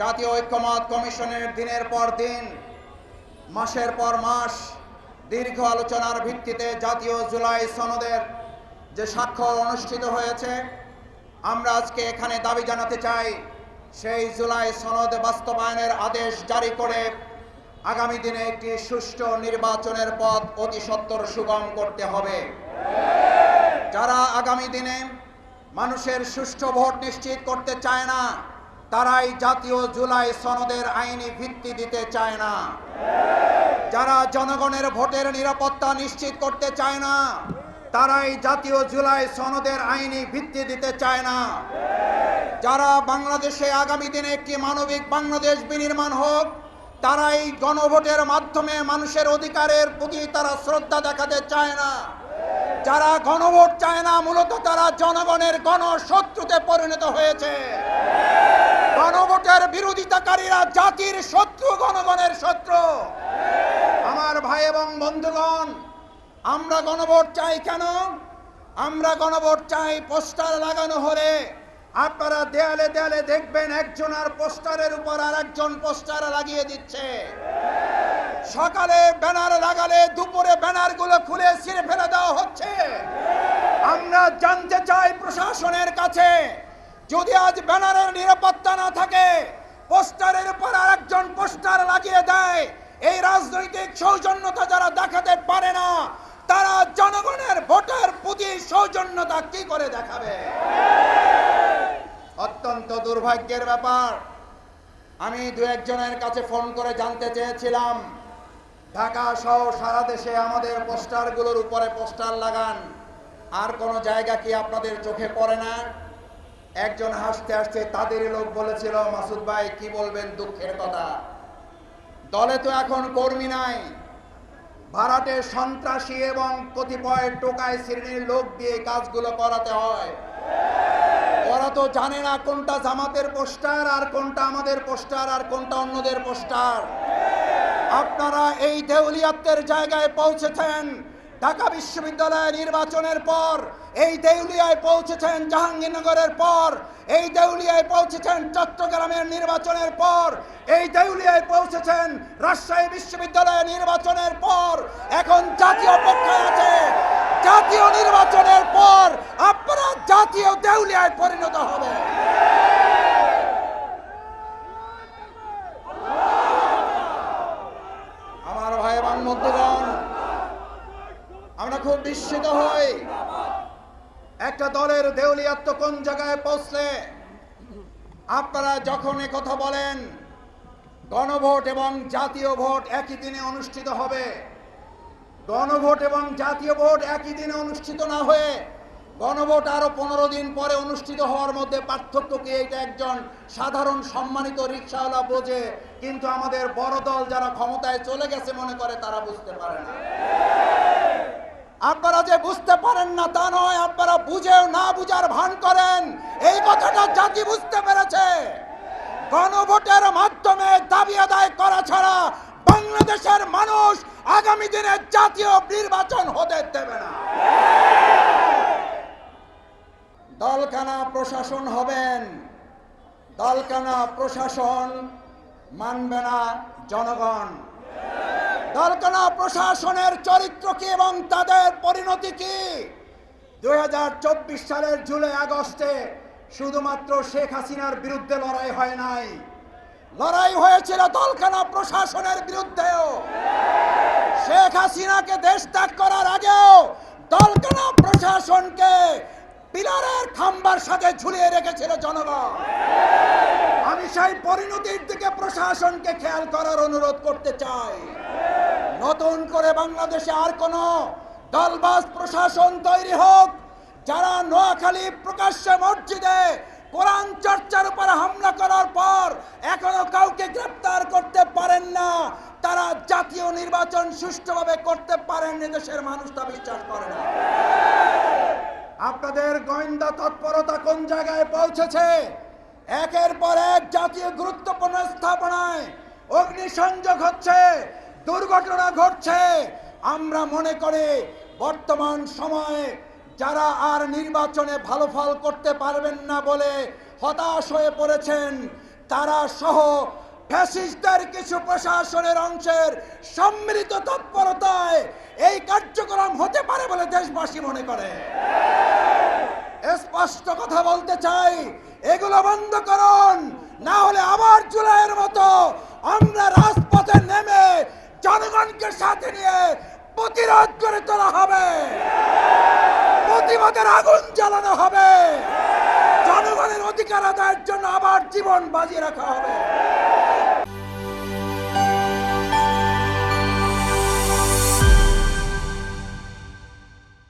জাতীয় ঐক্যমত কমিশনের দিনের পর দিন, মাসের পর মাস দীর্ঘ আলোচনার ভিত্তিতে জাতীয় জুলাই সনদের যে স্বাক্ষর অনুষ্ঠিত হয়েছে, আমরা আজকে এখানে দাবি জানাতে চাই, সেই জুলাই সনদ বাস্তবায়নের আদেশ জারি করে আগামী দিনে একটি সুষ্ঠু নির্বাচনের পথ অতি সত্বর সুগম করতে হবে। যারা আগামী দিনে মানুষের সুষ্ঠু ভোট নিশ্চিত করতে চায় না তারাই জাতীয় জুলাই সনদের আইনি ভিত্তি দিতে চায় না। যারা জনগণের ভোটের নিরাপত্তা নিশ্চিত করতে চায় না, তারাই জাতীয় জুলাই সনদের আইনি ভিত্তি দিতে চায় না। যারা বাংলাদেশে আগামী দিনে একটি মানবিক বাংলাদেশ বিনির্মাণ হোক, তারাই গণভোটের মাধ্যমে মানুষের অধিকারের প্রতি তারা শ্রদ্ধা দেখাতে চায় না। যারা গণভোট চায় না, মূলত তারা জনগণের গণশত্রুতে পরিণত হয়েছে। গণভোটের বিরোধিতাকারীরা জাতির শত্রু, গণগণের শত্রু। আমার ভাই এবং বন্ধুগণ, আমরা গণভোট চাই কেন? আমরা গণভোট চাই পোস্টার লাগানো হলে। আপনারা দেয়ালে দেয়ালে দেখবেন একজন আর পোস্টারের উপর আর একজন পোস্টার লাগিয়ে দিচ্ছে। সকালে ব্যানার লাগালে দুপুরে ব্যানারগুলো খুলে ছিঁড়ে ফেলে দেওয়া হচ্ছে। আমরা জানতে চাই প্রশাসনের কাছে যদি আজ ব্যানারের নিরাপত্তা না থাকে, পোস্টারের উপর আর একজন পোস্টার লাগিয়ে দেয়, এই রাজনৈতিক সৌজন্যতা যারা দেখাতে পারে না, তারা জনগণের ভোটের প্রতি সৌজন্যতা কি করে দেখাবে? অত্যন্ত দুর্ভাগ্যের ব্যাপার। আমি দু একজনের কাছে ফোন করে জানতে চেয়েছিলাম, ঢাকা সহ সারা দেশে আমাদের পোস্টারগুলোর উপরে পোস্টার লাগান, আর কোনো জায়গা কি আপনাদের চোখে পড়ে না? একজন হাসতে হাসতে তাদেরই লোক বলেছিল, মাসুদ ভাই, কি বলবেন দুঃখের কথা? দলে তো এখন কর্মী নাই। ভাড়াটে সন্ত্রাসী এবং কতিপয় টোকায় শ্রেণির লোক দিয়ে কাজগুলো করাতে হয়। ওরা তো জানে না কোনটা জামাতের পোস্টার আর কোনটা আমাদের পোস্টার আর কোনটা অন্যদের পোস্টার। আপনারা এই দেউলিয়াত্বের জায়গায় পৌঁছেছেন। ঢাকা বিশ্ববিদ্যালয় নির্বাচনের পর, এই দেউলিয়ায় পৌঁছেছেন জাহাঙ্গীরনগরের পর, এই দেউলিয়ায় পৌঁছেছেন চট্টগ্রামের নির্বাচনের পর, এই দেউলিয়ায় পৌঁছেছেন রাজশাহী বিশ্ববিদ্যালয় নির্বাচনের পর, এখন জাতীয় অপেক্ষায় আছে। জাতীয় নির্বাচনের পর আপনারা জাতীয় দেউলিয়ায় পরিণত হবে। আমার ভাই বন্ধুগণ আমরা খুব বিস্মিত হই। একটা দলের দেউলিয়াত্ম কোন জায়গায় পৌঁছলে? আপনারা যখন কথা বলেন, গণভোট এবং জাতীয় ভোট একই দিনে অনুষ্ঠিত হবে। গণভোট এবং জাতীয় ভোট একই দিনে অনুষ্ঠিত না হয়ে গণভোট আরও পনেরো দিন পরে অনুষ্ঠিত হওয়ার মধ্যে পার্থক্য কি? এটা একজন সাধারণ সম্মানিত রিক্সাওয়ালা বোঝে, কিন্তু আমাদের বড় দল যারা ক্ষমতায় চলে গেছে মনে করে তারা বুঝতে পারে না। যে বুঝতে পারেন না তা নয়, আপনারা বুঝেও না বুঝার ভান করেন। এই কথাটা জাতি বুঝতে পেরেছে। গণভোটের মাধ্যমে দাবি আদায় করা ছাড়া বাংলাদেশের মানুষ আগামী দিনে জাতীয় নির্বাচন হতে দেবে না। দলকানা প্রশাসন হবেন। দলকানা প্রশাসন মানবে না জনগণ। দলকানা প্রশাসনের চরিত্র কি এবং তাদের পরিণতি কি? দু হাজার চব্বিশ সালের জুলাই আগস্টে শুধুমাত্র শেখ হাসিনার বিরুদ্ধে লড়াই হয় নাই। লড়াই হয়েছিল দলকানা প্রশাসনের বিরুদ্ধেও। শেখ হাসিনাকে দেশ ত্যাগ করার আগেও দলকানা প্রশাসনকে পিলারের খাম্বার সাথে ঝুলিয়ে রেখেছিল জনগণ। আমি সেই পরিণতির দিকে প্রশাসনকে খেয়াল করার অনুরোধ করতে চাই। নতুন করে বাংলাদেশে আর কোন দলবাস প্রশাসন তৈরি হোক, যারা নোয়াখালী প্রকাশ্যে মসজিদে কোরআন চর্চার উপর হামলা করার পর এখনও কাউকে গ্রেপ্তার করতে পারেন না, তারা জাতীয় নির্বাচন সুষ্ঠুভাবে করতে পারেন দেশের মানুষ তা বিশ্বাস করে না। আপনাদের গোয়েন্দা তৎপরতা কোন জায়গায় পৌঁছেছে? একের পর এক জাতীয় গুরুত্বপূর্ণ স্থাপনায় অগ্নিসংযোগ হচ্ছে। দুর্ঘটনা ঘটছে। আমরা মনে করে বর্তমান সময়ে যারা আর নির্বাচনে ভালো ফল করতে পারবেন না বলে হতাশ হয়ে পড়েছেন, তারা সহ ফ্যাসিস্টদের কিছু প্রশাসনের অংশের সম্মিলিত তৎপরতায় এই কার্যক্রম হতে পারে বলে দেশবাসী মনে করে। স্পষ্ট কথা বলতে চাই, এগুলো বন্ধ করুন, না হলে আবার জুলাইয়ের মতো আমরা রাজপথে নেমে জনগণকে সাথে নিয়ে প্রতিরোধ করে তোলা হবে। প্রতিবাদের আগুন জ্বালানো হবে। জনগণের অধিকার আদায়ের জন্য আবার জীবন বাজিয়ে রাখা হবে।